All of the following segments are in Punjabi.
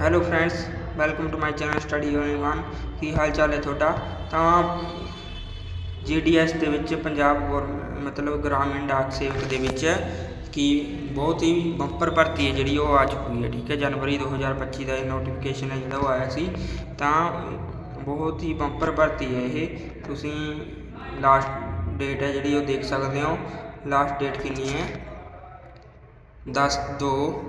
Hello friends welcome to my channel study only ਕੀ ਹਾਲ ਚਾਲ ਹੈ ਤੁਹਾਡਾ? ਤਾਂ ਜੀਡੀਐਸ ਦੇ ਵਿੱਚ ਪੰਜਾਬ ਗੌਰਮ ਮਤਲਬ ਗ੍ਰਾਮੀਣ ਡਾਕ ਸੇਵਕ ਦੇ ਵਿੱਚ ਕਿ ਬਹੁਤ ਹੀ ਬੰਪਰ ਭਰਤੀ ਹੈ ਜਿਹੜੀ ਉਹ ਆ ਚੁੱਕੀ ਹੈ, ਠੀਕ ਹੈ? ਜਨਵਰੀ 2025 ਦਾ ਇਹ ਨੋਟੀਫਿਕੇਸ਼ਨ ਹੈ ਜਿਹੜਾ ਉਹ ਆਇਆ ਸੀ। ਤਾਂ ਬਹੁਤ ਹੀ ਬੰਪਰ ਭਰਤੀ ਹੈ ਇਹ। ਤੁਸੀਂ ਲਾਸਟ ਡੇਟ ਹੈ ਜਿਹੜੀ ਉਹ ਦੇਖ ਸਕਦੇ ਹੋ। ਲਾਸਟ ਡੇਟ ਕਿੰਨੀ ਹੈ? 10 2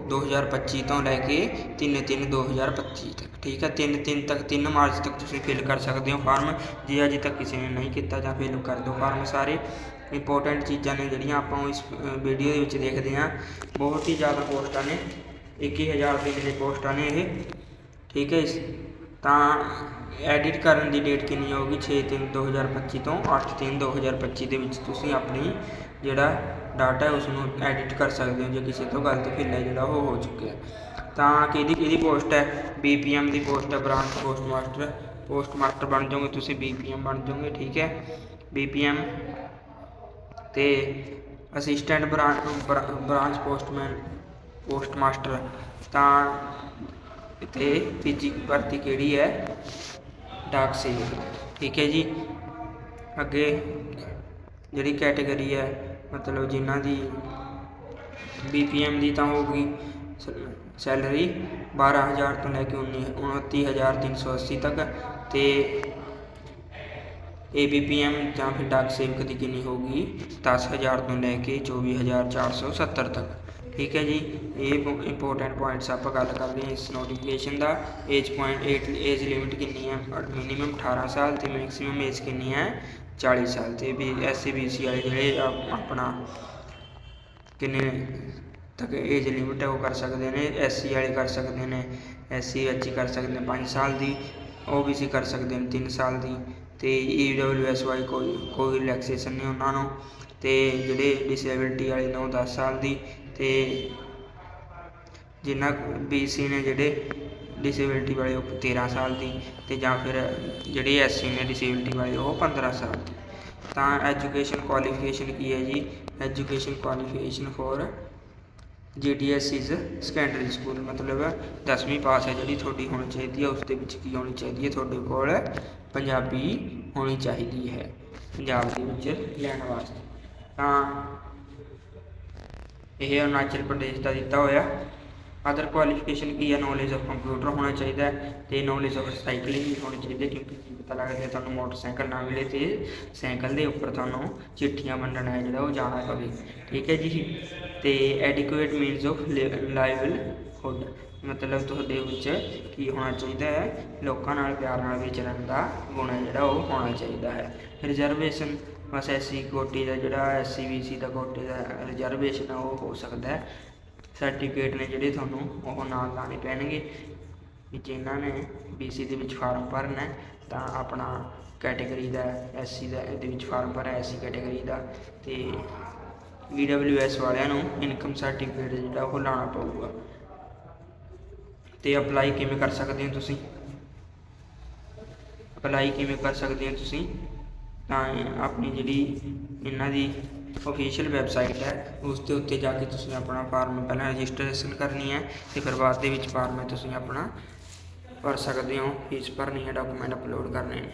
2025 ਤੋਂ ਲੈ ਕੇ 3 3 2025 ਤੱਕ, ਠੀਕ ਹੈ? 3 3 ਤੱਕ 3 ਮਾਰਚ ਤੱਕ ਤੁਸੀਂ ਫਿਲ ਕਰ ਸਕਦੇ ਹੋ ਫਾਰਮ ਜੇ ਅਜੇ ਤੱਕ ਕਿਸੇ ਨੇ ਨਹੀਂ ਕੀਤਾ ਜਾਂ ਫਿਲ ਕਰ ਦਿਓ ਫਾਰਮ ਸਾਰੇ ਇੰਪੋਰਟੈਂਟ ਚੀਜ਼ਾਂ ਨੇ ਜਿਹੜੀਆਂ ਆਪਾਂ ਇਸ ਵੀਡੀਓ ਦੇ ਵਿੱਚ ਦੇਖਦੇ ਹਾਂ। ਬਹੁਤ ਹੀ ਜ਼ਿਆਦਾ ਪੋਸਟਾਂ ਨੇ 21000 ਦੇ ਜਿਹੜੇ ਪੋਸਟਾਂ ਨੇ ਇਹ, ਠੀਕ ਹੈ ਇਸ ਤਾਂ ਐਡਿਟ ਕਰਨ ਦੀ ਡੇਟ ਕਿੰਨੀ ਹੋਊਗੀ 6 3 2025 ਤੋਂ 8 3 2025 ਦੇ ਵਿੱਚ ਤੁਸੀਂ ਆਪਣੀ ਜਿਹੜਾ ਡਾਟਾ ਹੈ ਉਸ ਨੂੰ ਐਡਿਟ ਕਰ ਸਕਦੇ ਹੋ, ਜੇ ਕਿਸੇ ਤੋਂ ਗਲਤ ਫਿਲ ਹੈ ਜਿਹੜਾ ਉਹ ਹੋ ਚੁੱਕਿਆ ਤਾਂ ਕਿਹਦੀ ਕਿਹਦੀ ਪੋਸਟ ਹੈ? ਬੀਪੀਐਮ ਦੀ ਪੋਸਟ ਹੈ branch post master post master ਬਣ ਜਾਓਗੇ ਤੁਸੀਂ ਬੀਪੀਐਮ ਬਣ ਜਾਓਗੇ, ਠੀਕ ਹੈ? ਬੀਪੀਐਮ ਤੇ assistant branch postman post master ਤਾਂ ਤੇ ਤੀਜੀ ਭਰਤੀ ਕਿਹੜੀ ਹੈ? ਡਾਕ ਸੇਵਕ ਠੀਕ ਹੈ ਜੀ। ਅੱਗੇ ਜਿਹੜੀ ਕੈਟਾਗਰੀ ਹੈ, ਮਤਲਬ ਜਿਨ੍ਹਾਂ ਦੀ ਬੀਪੀਐਮ ਦੀ ਤਾਂ ਹੋਊਗੀ ਸੈਲਰੀ 12000 ਤੋਂ ਲੈ ਕੇ 29380 ਤੱਕ ਤੇ ਏਬੀਪੀਐਮ ਜਾਂ ਫਿਰ ਡਾਕ ਸੇਵਕ ਦੀ ਕਿੰਨੀ ਹੋਊਗੀ 10000 ਤੋਂ ਲੈ ਕੇ 24470 ਤੱਕ। ਠੀਕ ਹੈ ਜੀ, ਇਹ ਇੰਪੋਰਟੈਂਟ ਪੁਆਇੰਟਸ ਆਪਾਂ ਗੱਲ ਕਰਦੇ ਹਾਂ ਇਸ ਨੋਟੀਫਿਕੇਸ਼ਨ ਦਾ ਏਜ ਪੁਆਇੰਟ 8 ਏਜ ਲਿਮਿਟ ਕਿੰਨੀ ਹੈ? ਮਿਨੀਮਮ 18 ਸਾਲ ਤੇ ਮੈਕਸਿਮਮ ਏਜ ਕਿੰਨੀ ਹੈ? 40 ਸਾਲ ਤੇ ਵੀ ਐਸਸੀ ਬੀਸੀ ਵਾਲੇ ਜਿਹੜੇ ਆਪਣਾ ਕਿੰਨੇ ਤੱਕ ਏਜ ਲਿਮਿਟ ਉਹ ਕਰ ਸਕਦੇ ਨੇ ਐਸਸੀ ਵਾਲੇ ਕਰ ਸਕਦੇ ਨੇ ਐਸਸੀ ਐਚਈ ਕਰ ਸਕਦੇ ਨੇ 5 ਸਾਲ ਦੀ ਓਬੀਸੀ ਕਰ ਸਕਦੇ ਨੇ 3 ਸਾਲ ਦੀ ਤੇ ਈਡਬਲਯੂਐਸ ਵਾਈ ਕੋਈ ਕੋਈ ਰਿਲੈਕਸੇਸ਼ਨ ਨਹੀਂ ਉਹਨਾਂ ਨੂੰ ਤੇ ਜਿਹੜੇ ਡਿਸੇਬਿਲਟੀ ਵਾਲੇ ਨੇ ਉਹ 10 ਸਾਲ ਦੀ ਤੇ ਜਿਨ੍ਹਾਂ ਬੀਸੀ ਨੇ ਜਿਹੜੇ ਡਿਸੇਬਿਲਟੀ ਵਾਲੇ ਉਹ 13 ਸਾਲ ਦੀ ਤੇ ਜਾਂ ਫਿਰ ਜਿਹੜੇ ਐਸਸੀ ਨੇ ਡਿਸੇਬਿਲਟੀ ਵਾਲੇ ਉਹ 15 ਸਾਲ ਦੀ। ਤਾਂ ਐਜੂਕੇਸ਼ਨ ਕੁਆਲੀਫਿਕੇਸ਼ਨ ਕੀ ਹੈ ਜੀ? Education qualification for GDS is secondary school ਮਤਲਬ 10ਵੀਂ ਪਾਸ ਹੈ ਜਿਹੜੀ ਤੁਹਾਡੀ ਹੋਣੀ ਚਾਹੀਦੀ ਹੈ ਉਸ ਦੇ ਵਿੱਚ ਕੀ ਹੋਣੀ ਚਾਹੀਦੀ ਹੈ? ਤੁਹਾਡੇ ਕੋਲ ਪੰਜਾਬੀ ਹੋਣੀ ਚਾਹੀਦੀ ਹੈ, ਪੰਜਾਬ ਦੇ ਵਿੱਚ ਲੈਣ ਵਾਸਤੇ। ਤਾਂ ਇਹ ਅਰੁਣਾਚਲ ਪ੍ਰਦੇਸ਼ ਦਾ ਦਿੱਤਾ ਹੋਇਆ। ਅਦਰ ਕੁਆਲੀਫਿਕੇਸ਼ਨ ਕੀ ਹੈ? ਨੌਲੇਜ ਆਫ ਕੰਪਿਊਟਰ ਹੋਣਾ ਚਾਹੀਦਾ ਹੈ ਤੇ ਨੌਲੇਜ ਆਫ ਸਾਈਕਲਿੰਗ ਵੀ ਹੋਣੀ ਚਾਹੀਦੀ ਹੈ ਕਿਉਂਕਿ ਕੀ ਪਤਾ ਲੱਗਦਾ ਤੁਹਾਨੂੰ ਮੋਟਰਸਾਈਕਲ ਨਾ ਮਿਲੇ ਤੇ ਸਾਈਕਲ ਦੇ ਉੱਪਰ ਤੁਹਾਨੂੰ ਚਿੱਠੀਆਂ ਵੰਡਣਾ ਹੈ ਜਿਹੜਾ ਉਹ ਜਾਣਾ ਪਵੇ ਠੀਕ ਹੈ ਜੀ। ਤੇ ਐਡਿਕੁਏਟ ਮੀਨਸ ਆਫ ਲਾਈਵਲੀਹੁੱਡ ਮਤਲਬ ਤੁਹਾਡੇ ਵਿੱਚ ਕੀ ਹੋਣਾ ਚਾਹੀਦਾ ਹੈ? ਲੋਕਾਂ ਨਾਲ ਪਿਆਰ ਨਾਲ ਵਿਚਰਨ ਦਾ ਗੁਣ ਹੈ ਜਿਹੜਾ ਉਹ ਹੋਣਾ ਚਾਹੀਦਾ ਹੈ। ਰਿਜ਼ਰਵੇਸ਼ਨ ਬਸ ਐਸਸੀ ਕੋਟੀ ਦਾ ਜਿਹੜਾ ਐਸਸੀ ਬੀਸੀ ਦਾ ਕੋਟੇ ਦਾ ਰਿਜ਼ਰਵੇਸ਼ਨ ਆ, ਉਹ ਹੋ ਸਕਦਾ ਹੈ। ਸਰਟੀਫਿਕੇਟ ਨੇ ਜਿਹੜੇ ਤੁਹਾਨੂੰ ਉਹ ਨਾਲ ਲਾਣੇ ਪੈਣਗੇ। ਵੀ ਜਿਨ੍ਹਾਂ ਨੇ ਬੀਸੀ ਦੇ ਵਿੱਚ ਫਾਰਮ ਭਰਨਾ ਤਾਂ ਆਪਣਾ ਕੈਟਾਗਰੀ ਦਾ ਐਸਸੀ ਦਾ ਇਹਦੇ ਵਿੱਚ ਫਾਰਮ ਭਰਿਆ ਐਸਸੀ ਕੈਟਾਗਰੀ ਦਾ। ਤੇ ਈਡਬਲਯੂਐਸ ਵਾਲਿਆਂ ਨੂੰ ਇਨਕਮ ਸਰਟੀਫਿਕੇਟ ਜਿਹੜਾ ਉਹ ਲਾਣਾ ਪਊਗਾ। ਤੇ ਅਪਲਾਈ ਕਿਵੇਂ ਕਰ ਸਕਦੇ ਹੋ ਤੁਸੀਂ? ਅਪਲਾਈ ਕਿਵੇਂ ਕਰ ਸਕਦੇ ਹੋ ਤੁਸੀਂ? ਤਾਂ ਆਪਣੀ ਜਿਹੜੀ ਇਹਨਾਂ ਦੀ ਅਫੀਸ਼ੀਅਲ ਵੈਬਸਾਈਟ ਹੈ, ਉਸ ਦੇ ਉੱਤੇ ਜਾ ਕੇ ਤੁਸੀਂ ਆਪਣਾ ਫਾਰਮ ਪਹਿਲਾਂ ਰਜਿਸਟ੍ਰੇਸ਼ਨ ਕਰਨੀ ਹੈ ਤੇ ਫਿਰ ਬਾਅਦ ਦੇ ਵਿੱਚ ਫਾਰਮ ਹੈ, ਤੁਸੀਂ ਆਪਣਾ ਭਰ ਸਕਦੇ ਹੋ ਫੀਸ ਭਰਨੀ ਹੈ ਡਾਕੂਮੈਂਟ ਅਪਲੋਡ ਕਰਨੇ ਨੇ।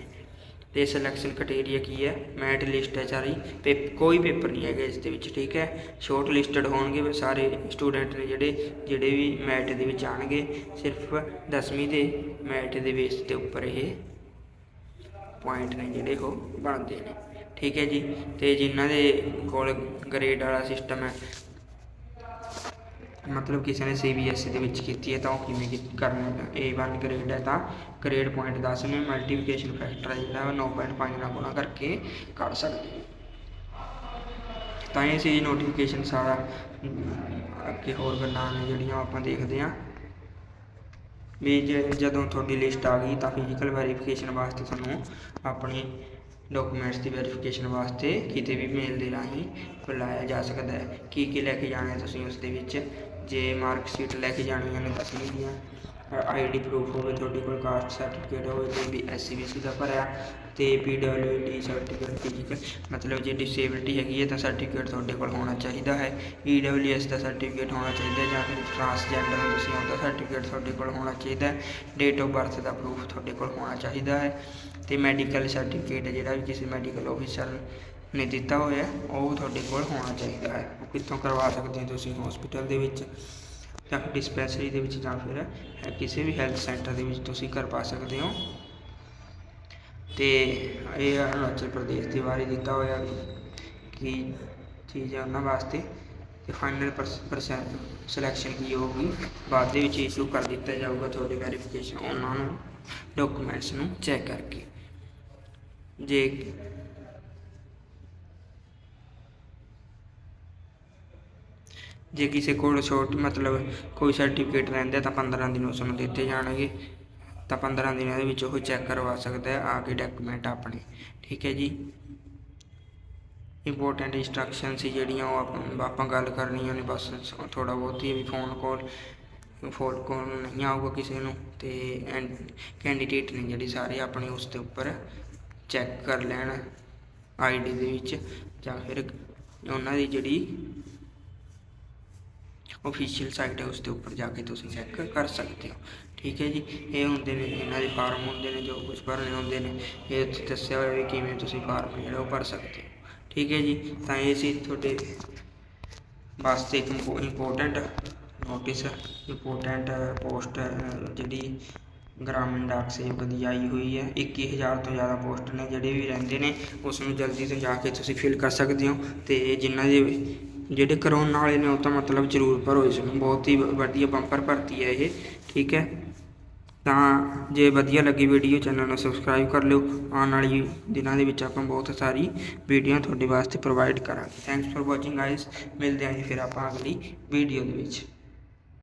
ਤੇ ਸਿਲੈਕਸ਼ਨ ਕ੍ਰਾਈਟੇਰੀਆ ਕੀ ਹੈ? ਮੈਟ ਲਿਸਟ ਹੈ ਸਾਰੀ ਪੇ ਕੋਈ ਪੇਪਰ ਨਹੀਂ ਹੈਗਾ ਇਸ ਦੇ ਵਿੱਚ, ਠੀਕ ਹੈ? ਸ਼ੋਰਟ ਲਿਸਟਡ ਹੋਣਗੇ ਸਾਰੇ ਸਟੂਡੈਂਟ ਨੇ ਜਿਹੜੇ ਜਿਹੜੇ ਵੀ ਮੈਟ ਦੇ ਵਿੱਚ ਆਣਗੇ ਸਿਰਫ 10ਵੀਂ ਦੇ ਮੈਟ ਦੇ ਬੇਸ ਦੇ ਉੱਪਰ ਇਹ ਪੁਆਇੰਟ ਨੇ ਜਿਹੜੇ ਉਹ ਬਣਦੇ ਨੇ। ਠੀਕ ਹੈ ਜੀ? ਤੇ ਜਿਨ੍ਹਾਂ ਦੇ ਕੋਲ ਗ੍ਰੇਡ ਵਾਲਾ ਸਿਸਟਮ ਹੈ, ਮਤਲਬ ਕਿਸੇ ਨੇ ਸੀਬੀਐਸਈ ਦੇ ਵਿੱਚ ਕੀਤੀ ਹੈ ਤਾਂ ਉਹ ਕਿਵੇਂ ਕੀ- ਕਰਨਾ ਹੈ? A1 ਗ੍ਰੇਡ ਹੈ ਤਾਂ ਗ੍ਰੇਡ ਪੁਆਇੰਟ 10 ਨੇ ਮਲਟੀਪਲੀਕੇਸ਼ਨ ਫੈਕਟਰ ਹੈ ਜਿਹੜਾ ਉਹ 9.5 ਨਾਲ ਗੁਣਾ ਕਰਕੇ ਕਰ ਸਕਦੇ ਤਾਂ ਇਹ ਸੀ ਨੋਟੀਫਿਕੇਸ਼ਨ ਸਾਰਾ। ਅੱਗੇ ਹੋਰ ਗੱਲਾਂ ਨੇ ਜਿਹੜੀਆਂ ਆਪਾਂ ਦੇਖਦੇ ਹਾਂ। ਵੀ ਜੇ ਜਦੋਂ ਤੁਹਾਡੀ ਲਿਸਟ ਆ ਗਈ ਤਾਂ ਫਿਜ਼ੀਕਲ ਵੈਰੀਫਿਕੇਸ਼ਨ ਵਾਸਤੇ ਤੁਹਾਨੂੰ ਆਪਣੇ ਡਾਕੂਮੈਂਟਸ ਦੀ ਵੈਰੀਫਿਕੇਸ਼ਨ ਵਾਸਤੇ ਕਿਤੇ ਵੀ ਮੇਲ ਦੇ ਰਾਹੀਂ ਬੁਲਾਇਆ ਜਾ ਸਕਦਾ ਹੈ। ਕੀ ਕੀ ਲੈ ਕੇ ਜਾਣਾ ਤੁਸੀਂ ਉਸ ਦੇ ਵਿੱਚ? ਜੇ ਮਾਰਕਸ਼ੀਟ ਲੈ ਕੇ ਜਾਣੀਆਂ ਨੇ ਦਸਵੀਂ ਦੀਆਂ ਆਈਡੀ ਪ੍ਰੂਫ ਹੋਵੇ, ਤੁਹਾਡੇ ਕੋਲ ਕਾਸਟ ਸਰਟੀਫਿਕੇਟ ਹੋਵੇ ਤੇ ਵੀ ਐਸਸੀਬੀਸੀ ਦਾ ਭਰਿਆ, ਤੇ ਪੀਡਬਲਯੂਡੀ ਸਰਟੀਫਿਕੇਟ ਫਿਜ਼ੀਕਲ ਮਤਲਬ ਜੇ ਡਿਸੇਬਿਲਟੀ ਹੈਗੀ ਹੈ, ਤਾਂ ਸਰਟੀਫਿਕੇਟ ਤੁਹਾਡੇ ਕੋਲ ਹੋਣਾ ਚਾਹੀਦਾ ਹੈ। ਈਡਬਲਯੂਐਸ ਦਾ ਸਰਟੀਫਿਕੇਟ ਹੋਣਾ ਚਾਹੀਦਾ ਜਾਂ ਫਿਰ ਟਰਾਂਸਜੈਂਡਰ ਹੋ ਤੁਸੀਂ ਉਹਦਾ ਸਰਟੀਫਿਕੇਟ ਤੁਹਾਡੇ ਕੋਲ ਹੋਣਾ ਚਾਹੀਦਾ ਡੇਟ ਆਫ ਬਰਥ ਦਾ ਪ੍ਰੂਫ ਤੁਹਾਡੇ ਕੋਲ ਹੋਣਾ ਚਾਹੀਦਾ ਹੈ। ਤੇ ਮੈਡੀਕਲ ਸਰਟੀਫਿਕੇਟ ਜਿਹੜਾ ਵੀ ਕਿਸੇ ਮੈਡੀਕਲ ਆਫੀਸਰ ਨੇ ਦਿੱਤਾ ਹੋਇਆ ਉਹ ਤੁਹਾਡੇ ਕੋਲ ਹੋਣਾ ਚਾਹੀਦਾ ਹੈ। ਉਹ ਕਿੱਥੋਂ ਕਰਵਾ ਸਕਦੇ ਹੋ ਤੁਸੀਂ ਹਸਪੀਟਲ ਦੇ ਵਿੱਚ? ਜਾਂ ਫਿਰ ਡਿਸਪੈਂਸਰੀ ਦੇ ਵਿੱਚ ਜਾਂ ਫਿਰ ਕਿਸੇ ਵੀ ਹੈਲਥ ਸੈਂਟਰ ਦੇ ਵਿੱਚ ਤੁਸੀਂ ਕਰਵਾ ਸਕਦੇ ਹੋ। ਤੇ ਇਹ ਅਰੁਣਾਚਲ ਪ੍ਰਦੇਸ਼ ਦੇ ਬਾਰੇ ਦਿੱਤਾ ਹੋਇਆ ਵੀ ਕੀ ਚੀਜ਼ ਹੈ ਉਹਨਾਂ ਵਾਸਤੇ। ਤੇ ਫਾਈਨਲ ਪਰਸੈਂਟ ਸਿਲੈਕਸ਼ਨ ਕੀ ਹੋਊਗੀ, ਬਾਅਦ ਦੇ ਵਿੱਚ ਇਸ਼ੂ ਕਰ ਦਿੱਤਾ ਜਾਊਗਾ ਤੁਹਾਡੇ ਵੈਰੀਫਿਕੇਸ਼ਨ ਉਹਨਾਂ ਨੂੰ ਡਾਕੂਮੈਂਟਸ ਨੂੰ ਚੈੱਕ ਕਰਕੇ। ਜੇ ਜੇ ਕਿਸੇ ਕੋਲ ਛੋਟ ਮਤਲਬ ਕੋਈ ਸਰਟੀਫਿਕੇਟ ਰਹਿੰਦਾ ਤਾਂ 15 ਦਿਨ ਉਸ ਨੂੰ ਦਿੱਤੇ ਜਾਣਗੇ। ਤਾਂ 15 ਦਿਨਾਂ ਦੇ ਵਿੱਚ ਉਹ ਚੈੱਕ ਕਰਵਾ ਸਕਦਾ ਹੈ, ਆ ਕੇ ਡਾਕੂਮੈਂਟ ਆਪਣੇ। ਠੀਕ ਹੈ ਜੀ। ਇੰਪੋਰਟੈਂਟ ਇੰਸਟਰਕਸ਼ਨ ਸੀ ਜਿਹੜੀਆਂ ਉਹ ਆਪਾਂ ਗੱਲ ਕਰਨੀਆਂ ਨੇ ਬਸ ਥੋੜਾ ਬਹੁਤ ਹੀ ਵੀ ਫੋਨ ਕਾਲ ਫੋਨ ਕਾਲ ਨਹੀਂ ਆਊਗਾ ਕਿਸੇ ਨੂੰ ਤੇ ਕੈਂਡੀਡੇਟ ਨੇ ਜਿਹੜੇ ਸਾਰੇ ਆਪਣੇ ਉਸ ਦੇ ਉੱਪਰ ਚੈੱਕ ਕਰ ਲੈਣ ਆਈਡੀ ਦੇ ਵਿੱਚ ਜਾਂ ਫਿਰ ਉਹਨਾਂ ਦੀ ਜਿਹੜੀ ਆਫੀਸ਼ੀਅਲ ਸਾਈਟ ਹੈ, ਉਸ ਦੇ ਉੱਪਰ ਜਾ ਕੇ ਤੁਸੀਂ ਚੈੱਕ ਕਰ ਸਕਦੇ ਹੋ। ਠੀਕ ਹੈ ਜੀ? ਇਹ ਹੁੰਦੇ ਨੇ ਇਹਨਾਂ ਦੇ ਫਾਰਮ ਹੁੰਦੇ ਨੇ, ਜੋ ਕੁਝ ਭਰਨੇ ਹੁੰਦੇ ਨੇ। ਇਹ ਉੱਥੇ ਦੱਸਿਆ ਹੋਇਆ ਵੀ ਕਿਵੇਂ ਤੁਸੀਂ ਫਾਰਮ ਜਿਹੜਾ ਉਹ ਭਰ ਸਕਦੇ ਹੋ। ਠੀਕ ਹੈ ਜੀ? ਤਾਂ ਇਹ ਸੀ ਤੁਹਾਡੇ ਵਾਸਤੇ ਇੱਕ ਇੰਪੋਰਟੈਂਟ ਨੋਟਿਸ ਇੰਪੋਰਟੈਂਟ ਪੋਸਟ ਜਿਹੜੀ ਗ੍ਰਾਮੀਣ ਡਾਕ ਸੇਵਕ ਦੀ ਆਈ ਹੋਈ ਹੈ। 21000 ਤੋਂ ਜ਼ਿਆਦਾ ਪੋਸਟ ਨੇ, ਜਿਹੜੇ ਵੀ ਰਹਿੰਦੇ ਨੇ, ਉਸ ਨੂੰ ਜਲਦੀ ਤੋਂ ਜਾ ਕੇ ਤੁਸੀਂ ਫਿਲ ਕਰ ਸਕਦੇ ਹੋ। ਤੇ ਜਿਨ੍ਹਾਂ ਦੇ ਜਿਹੜੇ ਕਰੋਨਾ ਵਾਲੇ ਨੇ ਉਹ ਤਾਂ ਮਤਲਬ ਜ਼ਰੂਰ ਭਰੋ ਇਸ ਨੂੰ। ਬਹੁਤ ਹੀ ਵਧੀਆ ਬੰਪਰ ਭਰਤੀ ਹੈ ਇਹ, ਠੀਕ ਹੈ? ਤਾਂ ਜੇ ਵਧੀਆ ਲੱਗੀ ਵੀਡੀਓ ਚੈਨਲ ਨੂੰ ਸਬਸਕ੍ਰਾਈਬ ਕਰ ਲਿਓ। ਆਉਣ ਵਾਲੀ ਦਿਨਾਂ ਦੇ ਵਿੱਚ ਆਪਾਂ ਬਹੁਤ ਸਾਰੀ ਵੀਡੀਓ ਤੁਹਾਡੇ ਵਾਸਤੇ ਪ੍ਰੋਵਾਈਡ ਕਰਾਂਗੇ। ਥੈਂਕਸ ਫॉर ਵਾਚਿੰਗ ਗਾਇਸ ਮਿਲਦੇ ਹਾਂ ਜੀ ਫਿਰ ਆਪਾਂ ਅਗਲੀ ਵੀਡੀਓ ਦੇ ਵਿੱਚ।